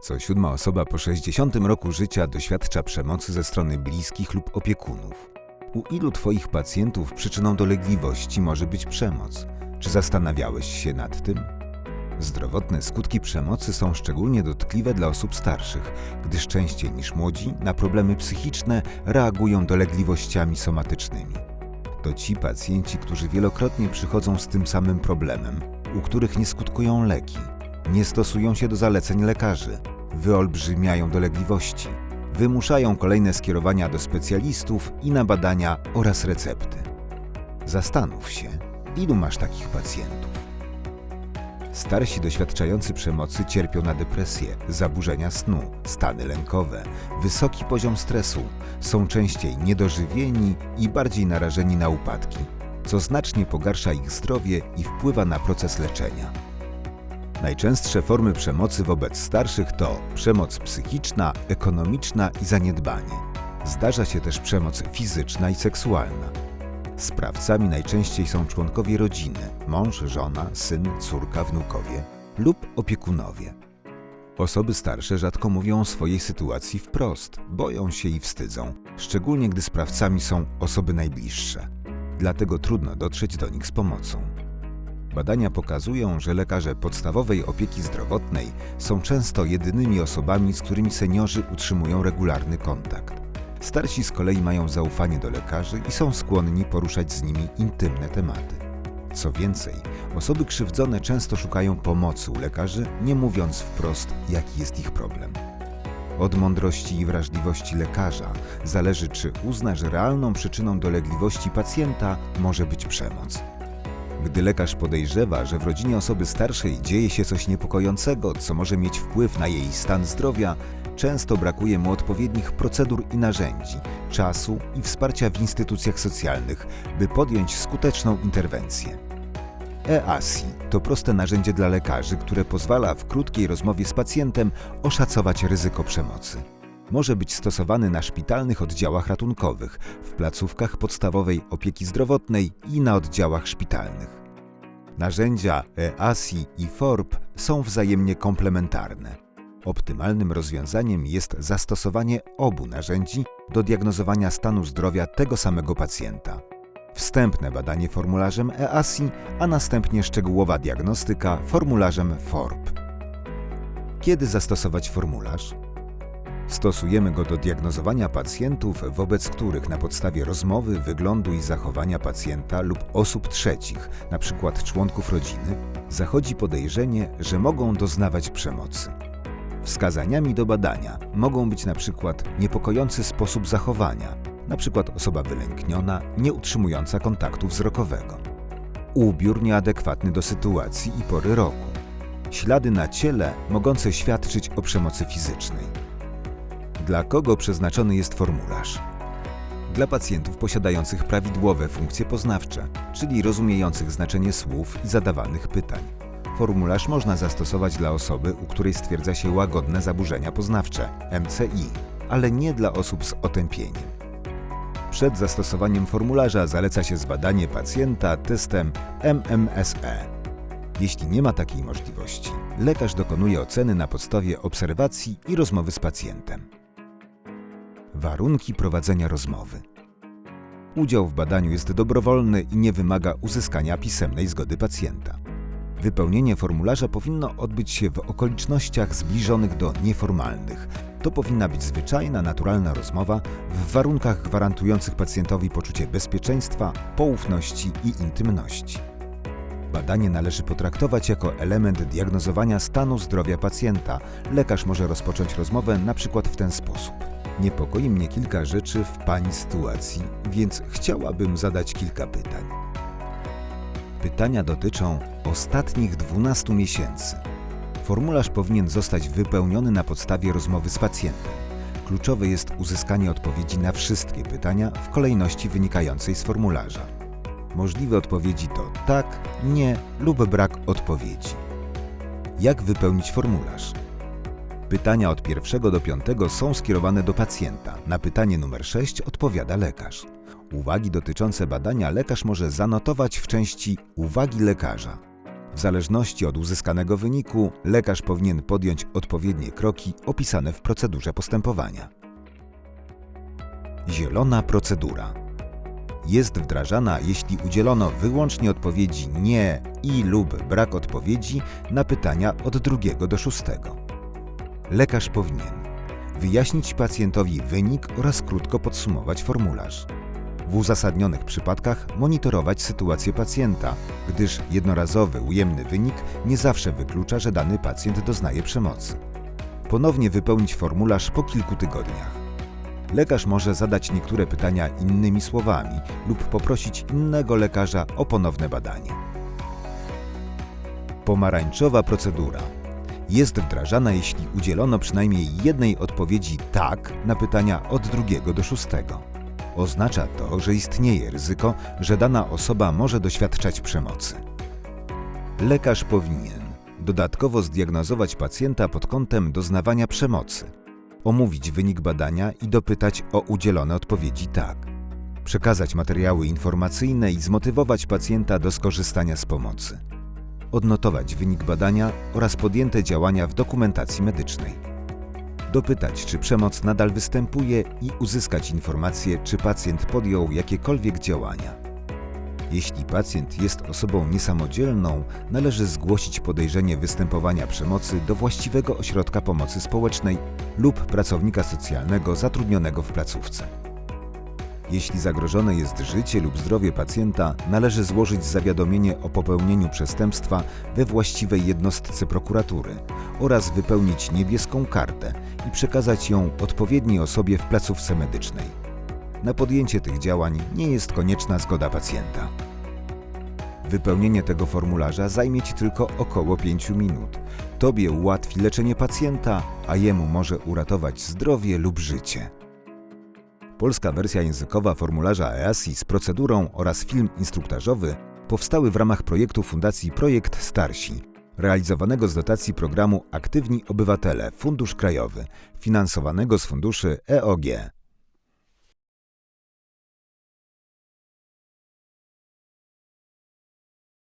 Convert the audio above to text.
Co siódma osoba po 60 roku życia doświadcza przemocy ze strony bliskich lub opiekunów. U ilu Twoich pacjentów przyczyną dolegliwości może być przemoc? Czy zastanawiałeś się nad tym? Zdrowotne skutki przemocy są szczególnie dotkliwe dla osób starszych, gdyż częściej niż młodzi na problemy psychiczne reagują dolegliwościami somatycznymi. To ci pacjenci, którzy wielokrotnie przychodzą z tym samym problemem, u których nie skutkują leki, nie stosują się do zaleceń lekarzy, wyolbrzymiają dolegliwości, wymuszają kolejne skierowania do specjalistów i na badania oraz recepty. Zastanów się, ilu masz takich pacjentów. Starsi doświadczający przemocy cierpią na depresję, zaburzenia snu, stany lękowe, wysoki poziom stresu, są częściej niedożywieni i bardziej narażeni na upadki, co znacznie pogarsza ich zdrowie i wpływa na proces leczenia. Najczęstsze formy przemocy wobec starszych to przemoc psychiczna, ekonomiczna i zaniedbanie. Zdarza się też przemoc fizyczna i seksualna. Sprawcami najczęściej są członkowie rodziny mąż, żona, syn, córka, wnukowie lub opiekunowie. Osoby starsze rzadko mówią o swojej sytuacji wprost, boją się i wstydzą, szczególnie gdy sprawcami są osoby najbliższe. Dlatego trudno dotrzeć do nich z pomocą. Badania pokazują, że lekarze podstawowej opieki zdrowotnej są często jedynymi osobami, z którymi seniorzy utrzymują regularny kontakt. Starsi z kolei mają zaufanie do lekarzy i są skłonni poruszać z nimi intymne tematy. Co więcej, osoby krzywdzone często szukają pomocy u lekarzy, nie mówiąc wprost, jaki jest ich problem. Od mądrości i wrażliwości lekarza zależy, czy uzna, że realną przyczyną dolegliwości pacjenta może być przemoc. Gdy lekarz podejrzewa, że w rodzinie osoby starszej dzieje się coś niepokojącego, co może mieć wpływ na jej stan zdrowia, często brakuje mu odpowiednich procedur i narzędzi, czasu i wsparcia w instytucjach socjalnych, by podjąć skuteczną interwencję. EASI to proste narzędzie dla lekarzy, które pozwala w krótkiej rozmowie z pacjentem oszacować ryzyko przemocy. Może być stosowany na szpitalnych oddziałach ratunkowych, w placówkach podstawowej opieki zdrowotnej i na oddziałach szpitalnych. Narzędzia EASI i FORB są wzajemnie komplementarne. Optymalnym rozwiązaniem jest zastosowanie obu narzędzi do diagnozowania stanu zdrowia tego samego pacjenta. Wstępne badanie formularzem EASI, a następnie szczegółowa diagnostyka formularzem FORB. Kiedy zastosować formularz? Stosujemy go do diagnozowania pacjentów, wobec których na podstawie rozmowy, wyglądu i zachowania pacjenta lub osób trzecich, np. członków rodziny, zachodzi podejrzenie, że mogą doznawać przemocy. Wskazaniami do badania mogą być np. niepokojący sposób zachowania, np. osoba wylękniona, nie utrzymująca kontaktu wzrokowego, ubiór nieadekwatny do sytuacji i pory roku, ślady na ciele mogące świadczyć o przemocy fizycznej. Dla kogo przeznaczony jest formularz? Dla pacjentów posiadających prawidłowe funkcje poznawcze, czyli rozumiejących znaczenie słów i zadawanych pytań. Formularz można zastosować dla osoby, u której stwierdza się łagodne zaburzenia poznawcze MCI, ale nie dla osób z otępieniem. Przed zastosowaniem formularza zaleca się zbadanie pacjenta testem MMSE. Jeśli nie ma takiej możliwości, lekarz dokonuje oceny na podstawie obserwacji i rozmowy z pacjentem. Warunki prowadzenia rozmowy. Udział w badaniu jest dobrowolny i nie wymaga uzyskania pisemnej zgody pacjenta. Wypełnienie formularza powinno odbyć się w okolicznościach zbliżonych do nieformalnych. To powinna być zwyczajna, naturalna rozmowa w warunkach gwarantujących pacjentowi poczucie bezpieczeństwa, poufności i intymności. Badanie należy potraktować jako element diagnozowania stanu zdrowia pacjenta. Lekarz może rozpocząć rozmowę na przykład w ten sposób. Niepokoi mnie kilka rzeczy w Pani sytuacji, więc chciałabym zadać kilka pytań. Pytania dotyczą ostatnich 12 miesięcy. Formularz powinien zostać wypełniony na podstawie rozmowy z pacjentem. Kluczowe jest uzyskanie odpowiedzi na wszystkie pytania w kolejności wynikającej z formularza. Możliwe odpowiedzi to tak, nie lub brak odpowiedzi. Jak wypełnić formularz? Pytania od pierwszego do piątego są skierowane do pacjenta. Na pytanie numer 6 odpowiada lekarz. Uwagi dotyczące badania lekarz może zanotować w części Uwagi lekarza. W zależności od uzyskanego wyniku, lekarz powinien podjąć odpowiednie kroki opisane w procedurze postępowania. Zielona procedura jest wdrażana, jeśli udzielono wyłącznie odpowiedzi nie i lub brak odpowiedzi na pytania od drugiego do szóstego. Lekarz powinien wyjaśnić pacjentowi wynik oraz krótko podsumować formularz. W uzasadnionych przypadkach monitorować sytuację pacjenta, gdyż jednorazowy ujemny wynik nie zawsze wyklucza, że dany pacjent doznaje przemocy. Ponownie wypełnić formularz po kilku tygodniach. Lekarz może zadać niektóre pytania innymi słowami lub poprosić innego lekarza o ponowne badanie. Pomarańczowa procedura jest wdrażana, jeśli udzielono przynajmniej jednej odpowiedzi tak na pytania od drugiego do szóstego. Oznacza to, że istnieje ryzyko, że dana osoba może doświadczać przemocy. Lekarz powinien dodatkowo zdiagnozować pacjenta pod kątem doznawania przemocy, omówić wynik badania i dopytać o udzielone odpowiedzi tak, przekazać materiały informacyjne i zmotywować pacjenta do skorzystania z pomocy, odnotować wynik badania oraz podjęte działania w dokumentacji medycznej dopytać, czy przemoc nadal występuje i uzyskać informację, czy pacjent podjął jakiekolwiek działania. Jeśli pacjent jest osobą niesamodzielną, należy zgłosić podejrzenie występowania przemocy do właściwego ośrodka pomocy społecznej lub pracownika socjalnego zatrudnionego w placówce. Jeśli zagrożone jest życie lub zdrowie pacjenta, należy złożyć zawiadomienie o popełnieniu przestępstwa we właściwej jednostce prokuratury oraz wypełnić niebieską kartę i przekazać ją odpowiedniej osobie w placówce medycznej. Na podjęcie tych działań nie jest konieczna zgoda pacjenta. Wypełnienie tego formularza zajmie Ci tylko około 5 minut. Tobie ułatwi leczenie pacjenta, a jemu może uratować zdrowie lub życie. Polska wersja językowa formularza EASI z procedurą oraz film instruktażowy powstały w ramach projektu Fundacji Projekt Starsi, realizowanego z dotacji programu Aktywni Obywatele Fundusz Krajowy, finansowanego z funduszy EOG.